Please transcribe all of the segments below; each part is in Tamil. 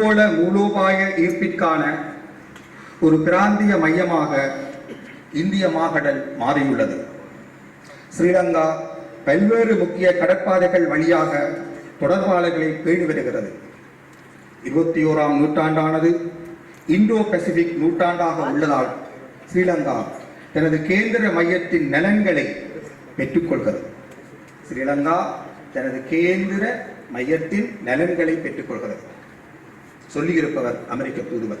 பூகோள மூலோபாய ஈர்ப்பிற்கான ஒரு பிராந்திய மையமாக இந்திய மாகடல் மாறியுள்ளது. ஸ்ரீலங்கா பல்வேறு முக்கிய கடற்பாதைகள் வழியாக தொடர்பாளர்களை பேணி வருகிறது. இருபத்தி ஓராம் நூற்றாண்டானது இந்தோ பசிபிக் நூற்றாண்டாக உள்ளதால் ஸ்ரீலங்கா தனது கேந்திர மையத்தின் நலன்களை பெற்றுக்கொள்கிறது. ஸ்ரீலங்கா தனது கேந்திர மையத்தின் நலன்களை பெற்றுக்கொள்கிறது. சொல்லியிருப்பவர் அமெரிக்க தூதுவர்.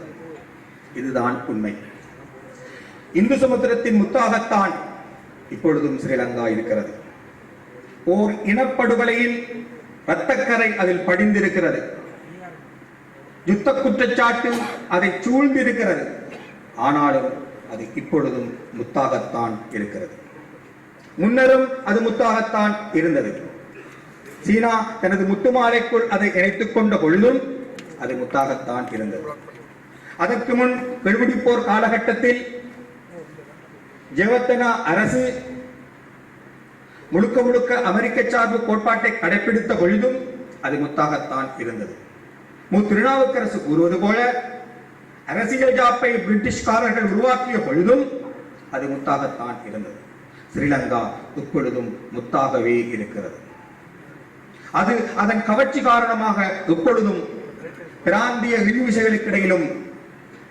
இதுதான் உண்மை. இந்து சமுத்திரத்தின் முத்தாகத்தான் இப்பொழுதும் ஸ்ரீலங்கா இருக்கிறது. ஓர் இனப்படுகொலையில் இரத்தக்கரை அதில் படிந்திருக்கிறது. யுத்த குற்றச்சாட்டு அதை சூழ்ந்திருக்கிறது. ஆனாலும் அது இப்பொழுதும் முத்தாகத்தான் இருக்கிறது. முன்னரும் அது முத்தாகத்தான் இருந்தது. சீனா தனது முத்துமாலைக்குள் அதை இணைத்துக் கொண்ட பொழுதும் அது முத்தாகத்தான் இருந்தது. அதற்கு முன் வெடுபிடிப்போர் காலகட்டத்தில் ஜெவத்தனா அரசு முழுக்க முழுக்க அமெரிக்க சார்பு கோட்பாட்டை கடைபிடித்த பொழுதும் அது முத்தாகத்தான் இருந்தது. மு. திருநாவுக்கரசு கூறுவது போல அரசியல் ஜாப்பை பிரிட்டிஷ்காரர்கள் உருவாக்கிய பொழுதும் அது முத்தாகத்தான் இருந்தது. ஸ்ரீலங்கா இப்பொழுதும் முத்தாகவே இருக்கிறது. அது அதன் கவர்ச்சி காரணமாக இப்பொழுதும் பிராந்திய இழிவிசைகளுக்கிடையிலும்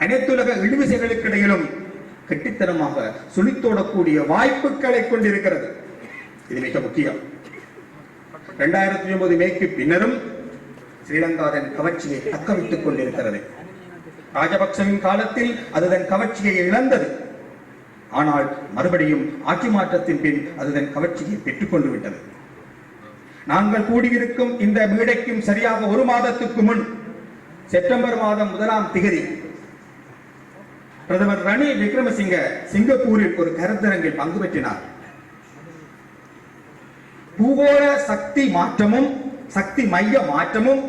அனைத்துலக இழிவிசைகளுக்கிடையிலும் கெட்டித்தனமாக சுழித்தோடக்கூடிய வாய்ப்புகளை கொண்டிருக்கிறது. இது மிக முக்கியம். இரண்டாயிரத்தி ஒன்பது மேற்கு பின்னரும் ஸ்ரீலங்கா தன் கவர்ச்சியை தக்கவித்துக் கொண்டிருக்கிறது. ராஜபக்சவின் காலத்தில் அது தன் கவர்ச்சியை இழந்தது. ஆனால் மறுபடியும் ஆட்சி மாற்றத்தின் பின் அது தன் கவர்ச்சியை பெற்றுக்கொண்டு விட்டது. நாங்கள் கூடியிருக்கும் இந்த மேடைக்கும் சரியாக ஒரு மாதத்துக்கு முன் செப்டம்பர் மாதம் முதலாம் திகதி. பிரதமர் ரணில் விக்ரமசிங்க சிங்கப்பூரில் ஒரு கருத்தரங்கில் பங்கு பெற்றினார். பூகோள சக்தி மாற்றமும் சக்தி மைய மாற்றமும்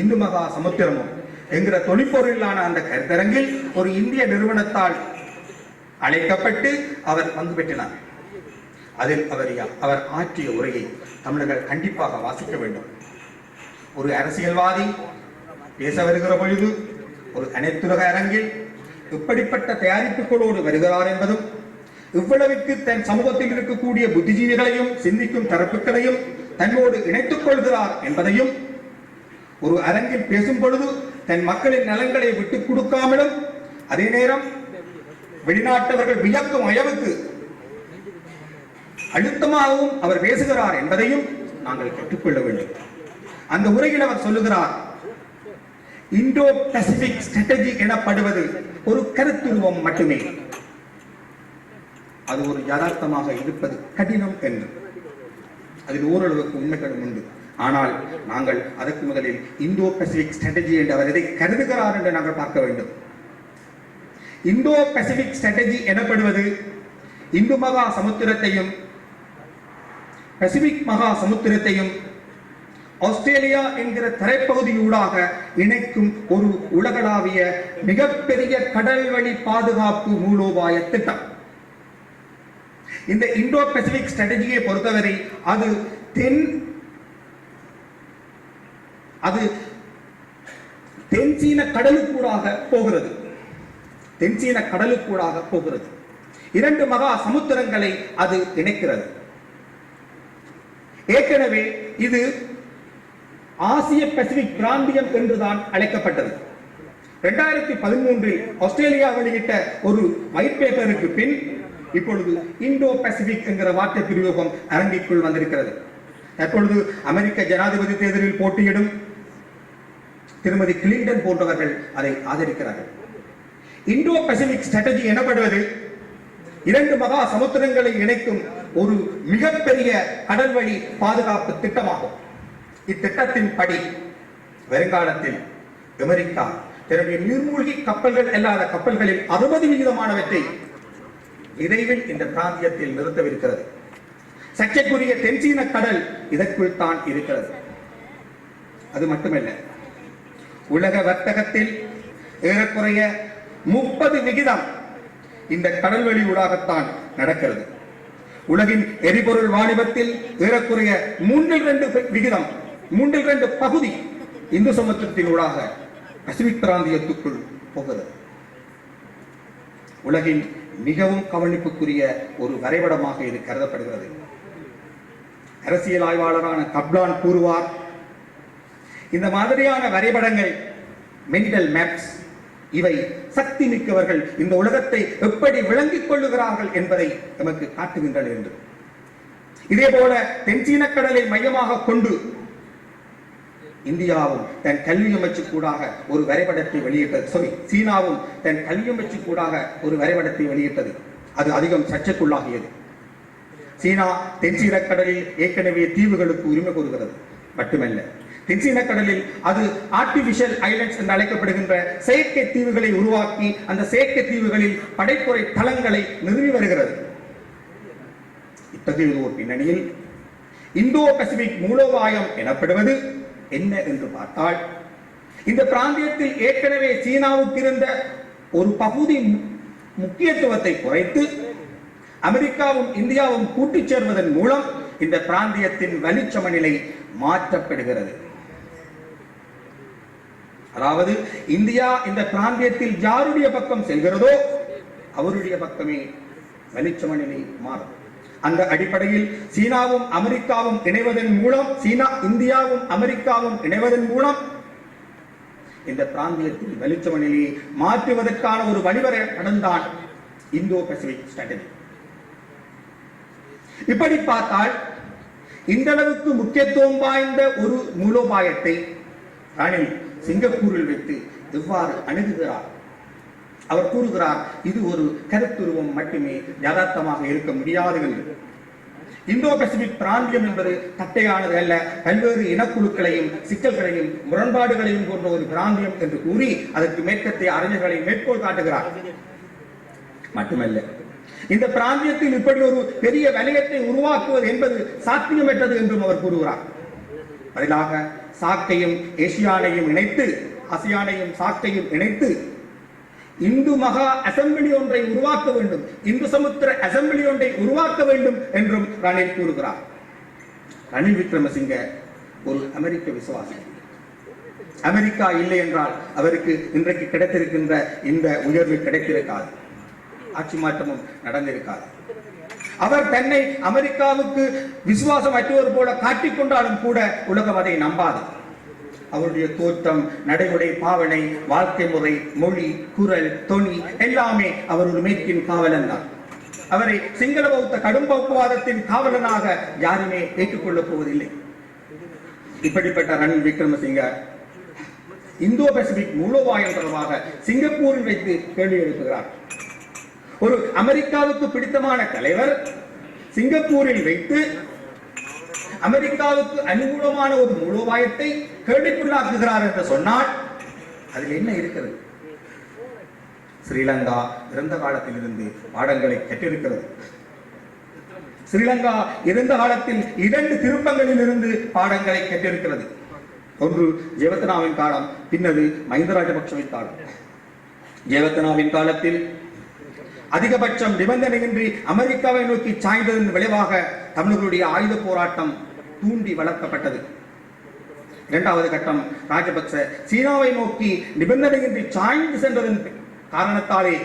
இந்து மகா சமுத்திரமும் என்கிற தொழிற்பொருளான அந்த கருத்தரங்கில் ஒரு இந்திய நிறுவனத்தால் அழைக்கப்பட்டு அவர் பங்கு பெற்றினார். அதில் அவர் அவர் ஆற்றிய உரையை தமிழர்கள் கண்டிப்பாக வாசிக்க வேண்டும். ஒரு அரசியல்வாதி பேச வருகிற பொழுது ஒரு அனைத்துலக அரங்கில் இப்படிப்பட்ட தயாரிப்புகளோடு வருகிறார் என்பதும் இவ்வளவிற்கு தன் சமூகத்தில் இருக்கக்கூடிய புத்திஜீவிகளையும் சிந்திக்கும் தரப்புகளையும் தன்னோடு இணைத்துக் கொள்கிறார் என்பதையும் ஒரு அரங்கில் பேசும் பொழுது தன் மக்களின் நலன்களை விட்டுக் கொடுக்காமலும் அதே நேரம் வெளிநாட்டவர்கள் வியக்கும் அளவுக்கு அழுத்தமாகவும் அவர் பேசுகிறார் என்பதையும் நாங்கள் கற்றுக்கொள்ள வேண்டும். அந்த உரையில் அவர் சொல்லுகிறார் இந்தோ பசிபிக் ஸ்ட்ராட்டஜி எனப்படுவது ஒரு கருத்துருவம் மட்டுமே. அது ஒரு யதார்த்தமாக இருப்பது கடினம் என்று. அதில் ஓரளவுக்கு உண்மைகளும் உண்டு. ஆனால் நாங்கள் அதற்கு முதலில் இந்தோ பசிபிக் ஸ்ட்ராட்டஜி என்று அவர் எதை கருதுகிறார் என்று நாங்கள் பார்க்க வேண்டும். இந்தோ பசிபிக் ஸ்ட்ராட்டஜி எனப்படுவது இந்து மகா சமுத்திரத்தையும் பசிபிக் மகா சமுத்திரத்தையும் ஆஸ்திரேலியா என்கிற தரைப்பகுதியூடாக இணைக்கும் ஒரு உலகளாவிய மிகப்பெரிய கடல் வழி பாதுகாப்பு மூலோபாய திட்டம். இந்த இந்தோ பசிபிக் ஸ்ட்ராட்டஜியை பொறுத்தவரை அது தென் அது தென்சீன கடலுக்கூடாக போகிறது. தென்சீன கடலுக்கூடாக போகிறது. இரண்டு மகா சமுத்திரங்களை அது இணைக்கிறது. ஏற்கனவே இது ஆசிய பசிபிக் பிராந்தியம் என்றுதான் அழைக்கப்பட்டது. இரண்டாயிரத்தி பதிமூன்றில் ஆஸ்திரேலியா வெளியிட்ட ஒரு ஒயிட் பேப்பருக்கு பின் இப்பொழுது இந்தோ பசிபிக் என்கிற வார்த்தை பிரயோகம் அரங்கிற்குள் வந்திருக்கிறது. தற்பொழுது அமெரிக்க ஜனாதிபதி தேர்தலில் போட்டியிடும் திருமதி கிளின்டன் போன்றவர்கள் அதை ஆதரிக்கிறார்கள். இந்தோ பசிபிக் ஸ்ட்ராட்டஜி எனப்படுவது இரண்டு மகா சமுத்திரங்களை இணைக்கும் ஒரு மிகப்பெரிய கடல் வழி பாதுகாப்பு திட்டமாகும். இத்திட்டத்தின் படி வருங்காலத்தில் அமெரிக்கா தன்னுடைய நீர்மூழ்கி கப்பல்கள் அல்லாத கப்பல்களில் அறுபது விகிதமானவற்றை விரைவில் இந்த பிராந்தியத்தில் நிறுத்தவிருக்கிறது. சர்ச்சைக்குரிய தென்சீன கடல் இதற்குள் தான் இருக்கிறது. அது மட்டுமல்ல உலக வர்த்தகத்தில் ஏறக்குறைய முப்பது விகிதம் இந்த கடல்வெளி ஊடாகத்தான் நடக்கிறது. உலகின் எரிபொருள் வாணிபத்தில் ஏறக்குறைய மூன்றில் ரெண்டு விகிதம் மூன்றில் இரண்டு பகுதி இந்து சமுத்திரத்தின் ஊடாக பசிபிக் பிராந்தியத்துக்குள் போகிறது. உலகின் மிகவும் கவனிப்புக்குரிய ஒரு வரைபடமாக இது கருதப்படுகிறது. அரசியல் ஆய்வாளரான கப்லான் கூறுவார் இந்த மாதிரியான வரைபடங்கள் மென்டல் மேப்ஸ் இவை சக்தி மிக்கவர்கள் இந்த உலகத்தை எப்படி விளங்கிக் கொள்ளுகிறார்கள் என்பதை நமக்கு காட்டுகின்றன என்று. இதே போல தென்சீன கடலை மையமாக கொண்டு இந்தியாவும் தன் கல்வி கூடாக ஒரு வரைபடத்தை வெளியிட்டது. சாரி சீனாவும் தன் கல்வி கூடாக ஒரு வரைபடத்தை வெளியிட்டது. அது அதிகம் சர்ச்சைக்குள்ளாகியது. சீனா தென்சீனக்கடலில் ஏற்கனவே தீவுகளுக்கு உரிமை கோருகிறது. மட்டுமல்ல தென்சீனக்கடலில் அது ஆர்டிபிஷியல் ஐலண்ட்ஸ் என்று அழைக்கப்படுகின்ற செயற்கை தீவுகளை உருவாக்கி அந்த செயற்கை தீவுகளில் படைப்புரை தளங்களை நிறுவி வருகிறது. இத்தகைய ஒரு பின்னணியில் இந்தோ பசிபிக் மூலோபாயம் எனப்படுவது என்ன என்று பார்த்தால் இந்த பிராந்தியத்தில் ஏற்கனவே சீனாவுக்கு இருந்த ஒரு பகுதி முக்கியத்துவத்தை குறைத்து அமெரிக்காவும் இந்தியாவும் கூட்டிச் சேர்வதன் மூலம் இந்த பிராந்தியத்தின் வலிச்சமநிலை மாற்றப்படுகிறது. அதாவது இந்தியா இந்த பிராந்தியத்தில் யாருடைய பக்கம் செல்கிறதோ அவருடைய பக்கமே வலிச்சமநிலை மாறும். அந்த அடிப்படையில் சீனாவும் அமெரிக்காவும் இணைவதன் மூலம் சீனா இந்தியாவும் அமெரிக்காவும் இணைவதன் மூலம் இந்த பிராந்தியத்தில் வெளிச்சமநிலையை மாற்றுவதற்கான ஒரு வழிவரை நடந்தான் இந்தோ பசிபிக் ஸ்ட்ராட்டஜி இப்படி பார்த்தால் இந்த அளவுக்கு முக்கியத்துவம் வாய்ந்த ஒரு மூலோபாயத்தை ரணில் சிங்கப்பூரில் வைத்து எவ்வாறு அணுகுகிறார்? அவர் கூறுகிறார் இது ஒரு கருத்துருவம் மட்டுமே யதார்த்தமாக இருக்க முடியாது என்று இந்தோ பசிபிக் பிராந்தியம் என்பது தட்டையானது அல்ல பல்வேறு இனக்குழுக்களையும் சிக்கல்களையும் முரண்பாடுகளையும் கொண்ட ஒரு பிராந்தியம் என்று கூறி அதற்கு மேற்கத்திய அறிஞர்களை மேற்கோள் காட்டுகிறார். மட்டுமல்ல இந்த பிராந்தியத்தில் இப்படி ஒரு பெரிய வலயத்தை உருவாக்குவது என்பது சாத்தியமற்றது என்றும் அவர் கூறுகிறார். பதிலாக சாக்கையும் ஏசியானையும் இணைத்து ஆசியானையும் சாக்கையும் இணைத்து இந்து மகா அசம்பிளி ஒன்றை உருவாக்க வேண்டும். இந்து சமுத்திர அசம்பிளி ஒன்றை உருவாக்க வேண்டும் என்றும் ரணில் கூறுகிறார். ரணில் விக்ரமசிங்க ஒரு அமெரிக்க விசுவாசி. அமெரிக்கா இல்லை என்றால் அவருக்கு இன்றைக்கு கிடைத்திருக்கின்ற இந்த உயர்வு கிடைத்திருக்காது. ஆட்சி மாற்றமும் நடந்திருக்காது. அவர் தன்னை அமெரிக்காவுக்கு விசுவாசம் அற்றவர் போல காட்டிக் கொண்டாலும் கூட உலகம் அதை நம்பாது. அவருடைய தோற்றம் நடைமுறை பாவனை வாழ்க்கை முறை மொழி குரல் தொனி எல்லாமே அவர் ஒரு மேற்கின் காவலன் தான் அவரை சிங்கள பௌத்த கடும் பௌத்தவாதத்தின் காவலனாக யாருமே ஏற்றுக்கொள்ளப் போவதில்லை. இப்படிப்பட்ட ரணில் விக்ரமசிங்க இந்தோ பசிபிக் மூலோபாயம் தொடர்பாக சிங்கப்பூரில் வைத்து கேள்வி எழுப்புகிறார். ஒரு அமெரிக்காவுக்கு பிடித்தமான தலைவர் சிங்கப்பூரில் வைத்து அமெரிக்காவுக்கு அனுகூலமான ஒரு மூலோபாயத்தை கேள்விக்குள்ளாக்குகிறார் என்று சொன்னால் அதில் என்ன இருக்கிறது? ஸ்ரீலங்கா இறந்த காலத்திலிருந்து பாடங்களை கற்றிருக்கிறது. ஸ்ரீலங்கா இருந்த காலத்தில் இரண்டு திருப்பங்களில் இருந்து பாடங்களை கற்றிருக்கிறது. ஒன்று ஜெயவர்த்தனாவின் காலம் பின்னது மஹிந்த ராஜபக்சவின் காலம். ஜெயவர்த்தனாவின் காலத்தில் அதிகபட்சம் நிபந்தனையின்றி அமெரிக்காவை நோக்கி சாய்ந்ததன் விளைவாக தமிழர்களுடைய ஆயுத போராட்டம் தூண்டி வளர்க்கப்பட்டது. இரண்டாவது கட்டம் ராஜபக்ச சீனாவை நோக்கி நிபந்தனையின்றி சாய்ந்து சென்றதன் காரணத்தாலே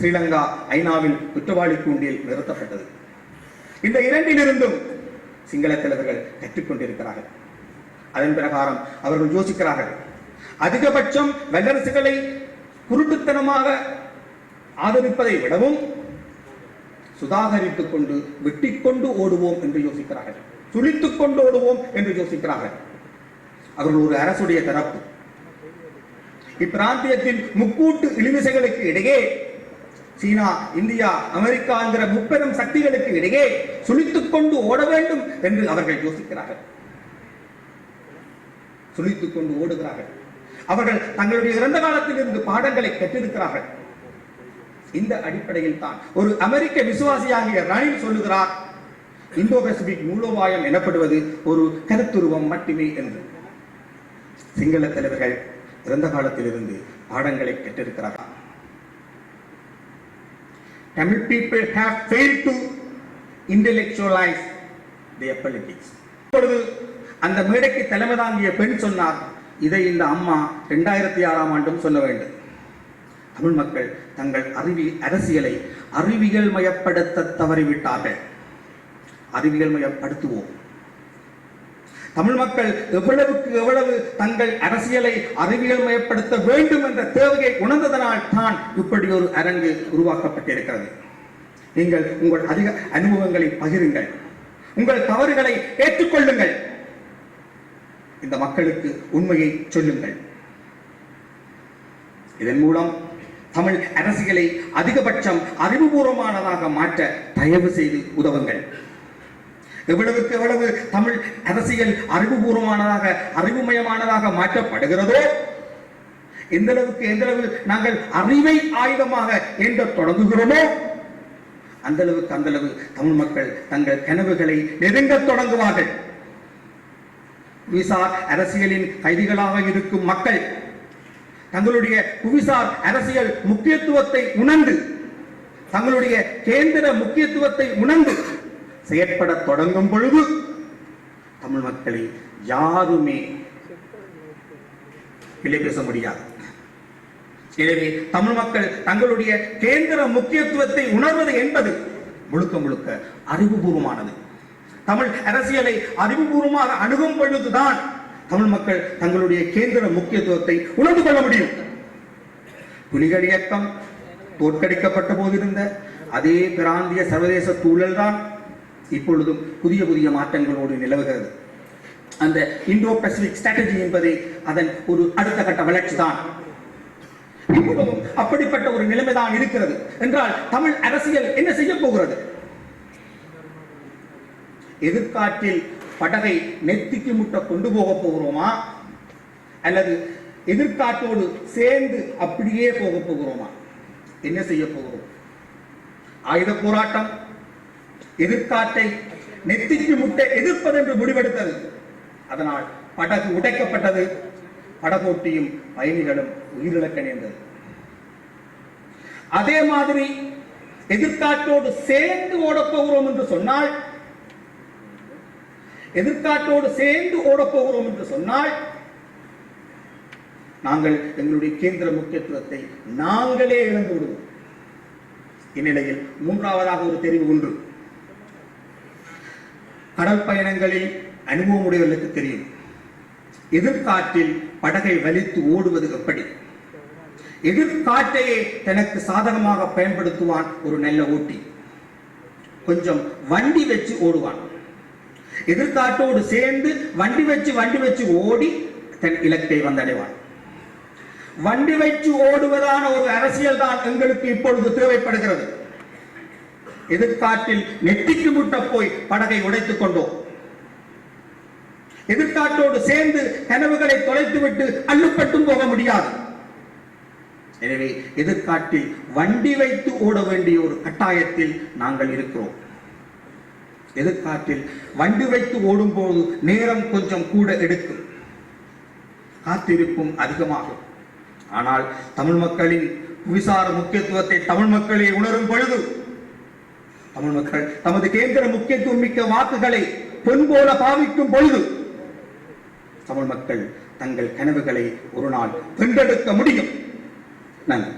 ஸ்ரீலங்கா ஐநாவில் குற்றவாளி கூண்டில் நிறுத்தப்பட்டது. இந்த இரண்டிலிருந்தும் சிங்கள தலைவர்கள் கற்றுக்கொண்டிருக்கிறார்கள். அதன் பிரகாரம் அவர்கள் யோசிக்கிறார்கள். அதிகபட்சம் வல்லரசுகளை குருட்டுத்தனமாக ஆதரிப்பதை விடவும் சுதாகரித்துக் கொண்டு வெட்டிக்கொண்டு ஓடுவோம் என்று யோசிக்கிறார்கள். துளித்துக் கொண்டு ஓடுவோம் என்று யோசிக்கிறார்கள். அவர்கள் ஒரு அரசுடைய தரப்பு. இப்பிராந்தியத்தின் முக்கூட்டு இழிவிசைகளுக்கு இடையே சீனா இந்தியா அமெரிக்கா என்கிற முப்பெரும் சக்திகளுக்கு இடையே சுழித்துக் கொண்டு ஓட வேண்டும் என்று அவர்கள் யோசிக்கிறார்கள். சுழித்துக் கொண்டு ஓடுகிறார்கள். அவர்கள் தங்களுடைய இறந்த காலத்தில் இருந்து பாடங்களை கற்றிருக்கிறார்கள். இந்த அடிப்படையில் தான் ஒரு அமெரிக்க விசுவாசியாகிய ரணில் சொல்லுகிறார் இந்தோ பசிபிக் மூலோபாயம் எனப்படுவது ஒரு கருத்துருவம் மட்டுமே என்று சிங்கள தலைவர்கள் இறந்த காலத்திலிருந்து பாடங்களை கற்றிருக்கிறார்கள். Tamil people have failed to intellectualize their politics. இப்பொழுது அந்த மேடைக்கு தலைமை தாங்கிய பெண் சொன்னார் இதை இந்த அம்மா ரெண்டாயிரத்தி ஆறாம் ஆண்டும் சொல்ல வேண்டும். தமிழ் மக்கள் தங்கள் அறிவி அரசியலை அறிவியல் மயப்படுத்த தவறிவிட்டார்கள். அறிவியல் மயப்படுத்துவோம் தமிழ் மக்கள் எவ்வளவுக்கு எவ்வளவு தங்கள் அரசியலை அறிவியல் மயப்படுத்த வேண்டும் என்ற தேவையை உணர்ந்ததனால் தான் இப்படி ஒரு அரங்கு உருவாக்கப்பட்டிருக்கிறது. நீங்கள் உங்கள் அதிக அனுபவங்களை பகிருங்கள். உங்கள் தவறுகளை ஏற்றுக்கொள்ளுங்கள். இந்த மக்களுக்கு உண்மையை சொல்லுங்கள். இதன் மூலம் தமிழ் அரசியலை அதிகபட்சம் அறிவுபூர்வமானதாக மாற்ற தயவு செய்து உதவுங்கள். எவ்வளவுக்கு எவ்வளவு தமிழ் அரசியல் அறிவுபூர்வமானதாக அறிவுமயமானதாக மாற்றப்படுகிறதோ எந்த அளவுக்கு எந்த அளவு நாங்கள் அறிவை ஆயுதமாக என்ற தொடங்குகிறோமோ அந்த அளவுக்கு அந்த அளவு தமிழ் மக்கள் தங்கள் கனவுகளை நெருங்க தொடங்குவார்கள். புவிசார் அரசியலின் கைதிகளாக இருக்கும் மக்கள் தங்களுடைய புவிசார் அரசியல் முக்கியத்துவத்தை உணர்ந்து தங்களுடைய கேந்திர முக்கியத்துவத்தை உணர்ந்து செயற்படத் தொடங்கும் பொழுது தமிழ் மக்களை யாருமே விலை பேச முடியாது. எனவே தமிழ் மக்கள் தங்களுடைய கேந்திர முக்கியத்துவத்தை உணர்வது என்பது முழுக்க முழுக்க அறிவுபூர்வமானது. தமிழ் அரசியலை அறிவுபூர்வமாக அணுகும் பொழுதுதான் தமிழ் மக்கள் தங்களுடைய கேந்திர முக்கியத்துவத்தை உணர்ந்து கொள்ள முடியும். புலிகள் இயக்கம் தோற்கடிக்கப்பட்ட போதிருந்த அதே பிராந்திய சர்வதேச சூழல் தான் இப்பொழுதும் புதிய புதிய மாற்றங்களோடு நிலவுகிறது. அந்த இந்தோ பசிபிக் ஸ்ட்ராட்டஜி என்பது அதன் ஒரு அடுத்த கட்ட வளர்ச்சி தான் இப்பொழுதும் அப்படிப்பட்ட ஒரு நிலைமைதான் இருக்கிறது. என்றால் தமிழ் அரசியல் என்ன செய்ய போகிறது? எதிர்காற்றில் படகை நெத்திக்கு முட்ட கொண்டு போக போகிறோமா? அல்லது எதிர்காற்றோடு சேர்ந்து அப்படியே போக போகிறோமா? என்ன செய்ய போகிறோம்? ஆயுத போராட்டம் எதிர்காட்டை நெத்திக்கு முட்டை எதிர்ப்பது என்று முடிவெடுத்தது. அதனால் படகு உடைக்கப்பட்டது. படகோட்டியும் பயணிகளும் உயிரிழக்க நேர்ந்தது. அதே மாதிரி எதிர்காற்றோடு சேர்ந்து ஓடப் போகிறோம் என்று சொன்னால் எதிர்காற்றோடு சேர்ந்து ஓடப்போகிறோம் என்று சொன்னால் நாங்கள் எங்களுடைய கேந்திர முக்கியத்துவத்தை நாங்களே இழந்து விடுவோம். இந்நிலையில் மூன்றாவதாக ஒரு தெரிவு ஒன்று. கடல் பயணங்களில் அனுபவம் உடையவர்களுக்கு தெரியும். எதிர்காற்றில் படகை வலித்து ஓடுவது எப்படி? எதிர்காற்றையே தனக்கு சாதகமாக பயன்படுத்துவான் ஒரு நல்ல ஓட்டி. கொஞ்சம் வண்டி வச்சு ஓடுவான். எதிர்காட்டோடு சேர்ந்து வண்டி வச்சு வண்டி வச்சு ஓடி தன் இலக்கை வந்தடைவான். வண்டி வச்சு ஓடுவதான ஒரு அரசியல் தான் எங்களுக்கு இப்பொழுது தேவைப்படுகிறது. எதிர்காற்றில் நெத்திக்கு முட்ட போய் படகை உடைத்துக் கொண்டோம். எதிர்காற்றோடு சேர்ந்து கனவுகளை தொலைத்துவிட்டு அள்ளுப்பட்டும் போக முடியாது. எனவே எதிர்காட்டில் வண்டி வைத்து ஓட வேண்டிய ஒரு கட்டாயத்தில் நாங்கள் இருக்கிறோம். எதிர்காற்றில் வண்டி வைத்து ஓடும்போது நேரம் கொஞ்சம் கூட எடுக்கும். காத்திருப்பும் அதிகமாகும். ஆனால் தமிழ் மக்களின் புவிசார முக்கியத்துவத்தை தமிழ் மக்களே உணரும் பொழுது தமிழ் மக்கள் தமது கேந்திர முக்கியத்துவம் மிக்க வாக்குகளை பொன் போல பாவிக்கும் பொழுது தமிழ் மக்கள் தங்கள் கனவுகளை ஒரு நாள் வென்றெடுக்க முடியும். நன்றி.